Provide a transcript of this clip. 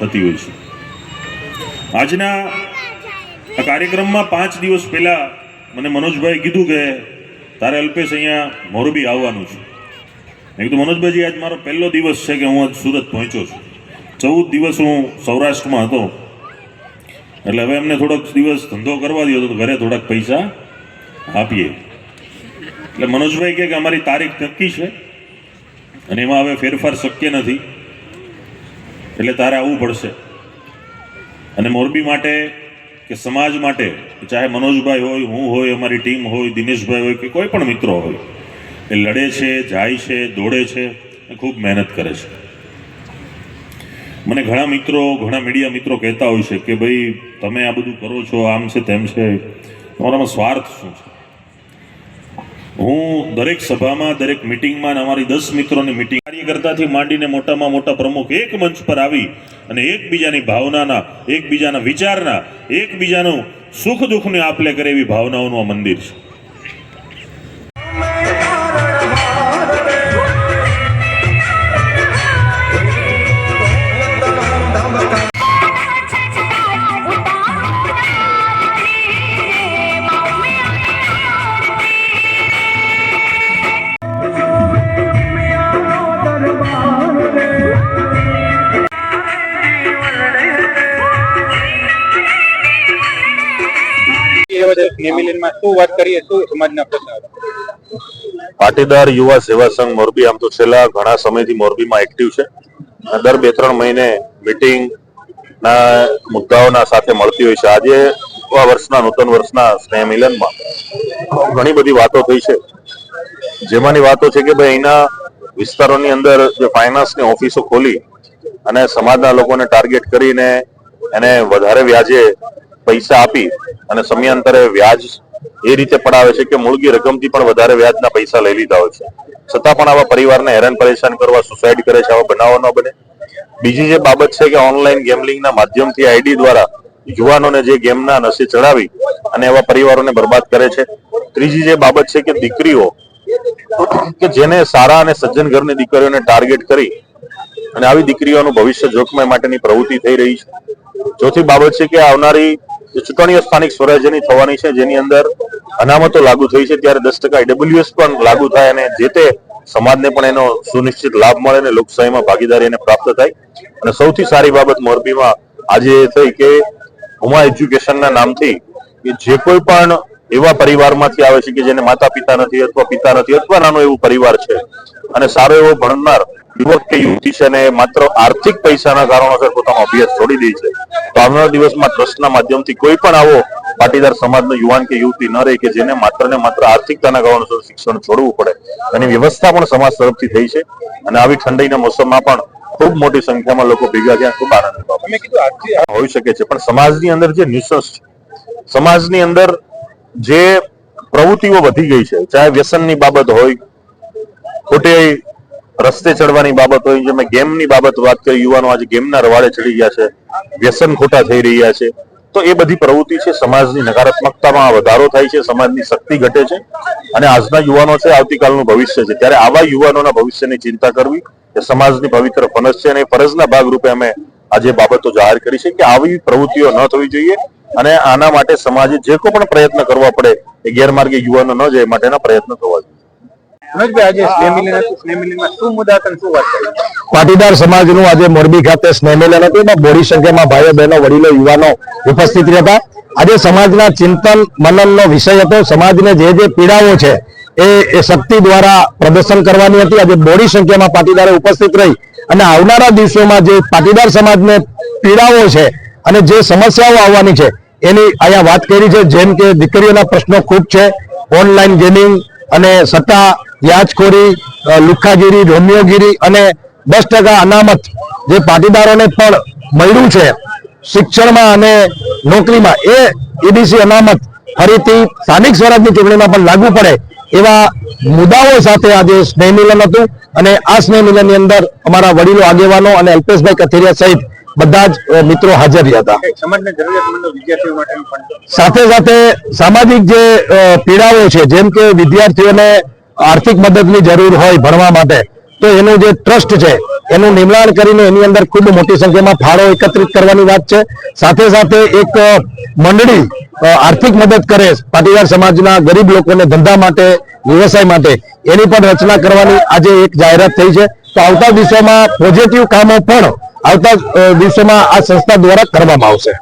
થતી હોય છે. આજના આ કાર્યક્રમમાં પાંચ દિવસ પહેલા મને મનોજભાઈ કીધું કે તારે અલ્પેશ અહીંયા મોરબી આવવાનું છે. મેં કીધું, મનોજભાઈજી, આજ મારો પહેલો દિવસ છે કે હું આજ સુરત પહોંચ્યો છું. ચૌદ દિવસ હું સૌરાષ્ટ્રમાં હતો. એટલે હવે અમને થોડોક દિવસ ધંધો કરવા દો તો ઘરે થોડાક પૈસા આપીએ. એટલે મનોજભાઈ કે અમારી તારીખ નક્કી છે અને એમાં હવે ફેરફાર શક્ય નથી. એટલે તારે આવવું પડશે. અને મોરબી માટે કે સમાજ માટે, ચાહે મનોજભાઈ હોય, હું હોય, અમારી ટીમ હોય, દિનેશભાઈ હોય કે કોઈ પણ મિત્રો હોય, એ લડે છે, જાય છે, દોડે છે અને ખૂબ મહેનત કરે છે. મને ઘણા મિત્રો, ઘણા મીડિયા મિત્રો કહેતા હોય છે કે ભાઈ, તમે આ બધું કરો છો, આમ છે તેમ છે. તમારામાં સ્વાર્થ શું છે? હું દરેક સભામાં, દરેક મિટિંગમાં અમારી દસ મિત્રોની મિટિંગ કાર્યકર્તાથી માંડીને મોટામાં મોટા પ્રમુખ એક મંચ પર આવી અને એકબીજાની ભાવનાના, એકબીજાના વિચારના, એકબીજાનું સુખ દુઃખને આપલે કરે એવી ભાવનાઓનું આ મંદિર છે. પાટીદાર યુવા સેવા સંઘ મોરબી, આમ તો છેલ્લા ઘણા સમયથી મોરબીમાં એક્ટિવ છે. દર બે ત્રણ મહિને મિટિંગ ના મુદ્દાઓના સાથે મળતી હોય છે. આજે આ વર્ષના નૂતન વર્ષના સ્નેહ મિલનમાં ઘણી બધી વાતો થઈ છે. જેમાંની વાતો છે કે ભાઈ અહીંના વિસ્તારોની અંદર જે ફાઇનાન્સની ઓફિસો ખોલી અને સમાજના લોકોને ટાર્ગેટ કરીને એને વધારે વ્યાજે પૈસા આપી અને સમયાંતરે વ્યાજ એ રીતે પડાવે છે કે મૂળગી રકમથી પણ વધારે વ્યાજના પૈસા લઈ લીધા હોય છે. છતાં પણ આવા પરિવારને હેરાન પરેશાન કરવા સુસાઇડ કરે છે, આવા બનાવો ન બને. બીજી જે બાબત છે કે ઓનલાઈન ગેમલિંગના માધ્યમથી આઈડી દ્વારા યુવાનોને જે ગેમના નશે ચડાવી અને એવા પરિવારોને બરબાદ કરે છે. ત્રીજી જે બાબત છે કે દીકરીઓ કે જેને સારા અને સજ્જન ઘરની દીકરીઓને ટાર્ગેટ કરી અને આવી દીકરીઓનું ભવિષ્ય જોખમાય માટેની પ્રવૃત્તિ થઈ રહી છે. ચોથી બાબત છે કે આવનારી જે ચૂંટણીઓ સ્થાનિક સ્વરાજ્યની થવાની છે, જેની અંદર અનામતો લાગુ થઈ છે, ત્યારે દસ ટકા ડબલ્યુએસ પણ લાગુ થાય અને જે તે સમાજને પણ એનો સુનિશ્ચિત લાભ મળે અને લોકશાહીમાં ભાગીદારી એને પ્રાપ્ત થાય. અને સૌથી સારી બાબત મોરબીમાં આજે એ થઈ કે ઉમા એજ્યુકેશનના નામથી જે કોઈ પણ એવા પરિવારમાંથી આવે છે કે જેને માતા પિતા નથી અથવા પિતા નથી અથવા નાનો એવું પરિવાર છે. અને સારો એવો ભણનાર યુવક કે યુવતી છે અને માત્ર આર્થિક પૈસાના કારણોસર પોતાનો અભ્યાસ છોડી દે છે. તો આવનારા દિવસમાં ટ્રસ્ટના માધ્યમથી કોઈ પણ આવો પાટીદાર સમાજનો યુવાન કે યુવતી ન રહે કે જેને માત્ર ને માત્ર આર્થિકતાના કારણોસર શિક્ષણ છોડવું પડે. એની વ્યવસ્થા પણ સમાજ તરફથી થઈ છે અને આવી ઠંડીના મોસમમાં પણ ખૂબ મોટી સંખ્યામાં લોકો ભેગા થયા ખૂબ આનંદ હોઈ શકે છે પણ સમાજની અંદર જે ન્યુસન્સ છે સમાજની અંદર જે પ્રવૃત્તિઓ વધી ગઈ છે, ચાહે વ્યસનની બાબત હોય, ખોટે રસ્તે ચડવાની બાબત હોય જે મેં ગેમની બાબત વાત કરી, યુવાનો આજે ગેમના રવાડે ચડી ગયા છે, વ્યસન ખોટા થઈ રહ્યા છે, તો એ બધી પ્રવૃત્તિ છે સમાજની નકારાત્મકતામાં વધારો થાય છે, સમાજની શક્તિ ઘટે છે, અને આજના યુવાનો છે, આવતીકાલનું ભવિષ્ય છે. ત્યારે આવા યુવાનોના ભવિષ્યની ચિંતા કરવી એ સમાજની પવિત્ર ફરજ છે અને ફરજના ભાગરૂપે અમે આજે બાબતો જાહેર કરી છે કે આવી પ્રવૃત્તિઓ ન થવી જોઈએ અને આના માટે સમાજે જે કોઈ પણ પ્રયત્ન કરવા પડે એ ગેરમાર્ગે યુવાનો ન જાય માટેના પ્રયત્ન થવા જોઈએ. પાટીદાર સમાજનું આજે મોરબી ખાતે સ્નેહમિલન હતું. એમાં મોડી સંખ્યામાં ભાઈઓ બહેનો વડીલો યુવાનો ઉપસ્થિત રહ્યા હતા. આજે સમાજના ચિંતન મનનનો વિષય હતો. સમાજને જે જે પીડાઓ છે એ એ શક્તિ દ્વારા પ્રદર્શન કરવાની હતી. આજે મોડી સંખ્યામાં પાટીદારો ઉપસ્થિત રહી અને આવનારા દિવસોમાં જે પાટીદાર સમાજને પીડાઓ છે અને જે સમસ્યાઓ આવવાની છે, એની અહીંયા વાત કરી છે. જેમ કે દીકરીઓના પ્રશ્નો ખૂબ છે. ઓનલાઈન ગેમિંગ અને સત્તા વ્યાજખોરી લુખાગીરી રોમિયોગીરી અને દસ ટકા અનામત જે પાટીદારોને પણ મળ્યું છે શિક્ષણમાં અને નોકરીમાં, એ ઈડીસી અનામત ફરીથી સ્થાનિક સ્વરાજની ચૂંટણીમાં પણ લાગુ પડે એવા મુદ્દાઓ સાથે આજે સ્નેહ મિલન હતું અને આ સ્નેહ મિલનની અંદર અમારા વડીલો આગેવાનો અને અલ્પેશભાઈ કથેરિયા સહિત બધા જ મિત્રો હાજર રહ્યા હતા. સાથે સાથે સામાજિક જે પીડાઓ છે જેમ કે વિદ્યાર્થીઓને આર્થિક મદદની જરૂર હોય ભણવા માટે તો એનું જે ટ્રસ્ટ છે, એનું નિર્માણ કરીને એની અંદર ખૂબ મોટી સંખ્યામાં ફાળો એકત્રિત કરવાની વાત છે. સાથે સાથે એક મંડળી આર્થિક મદદ કરે પાટીદાર સમાજના ગરીબ લોકોને ધંધા માટે, વ્યવસાય માટે, એની પણ રચના કરવાની આજે એક જાહેરાત થઈ છે. તો આવતા દિવસોમાં પોઝિટિવ કામો પણ આવતા દિવસોમાં આ સંસ્થા દ્વારા કરવામાં આવશે.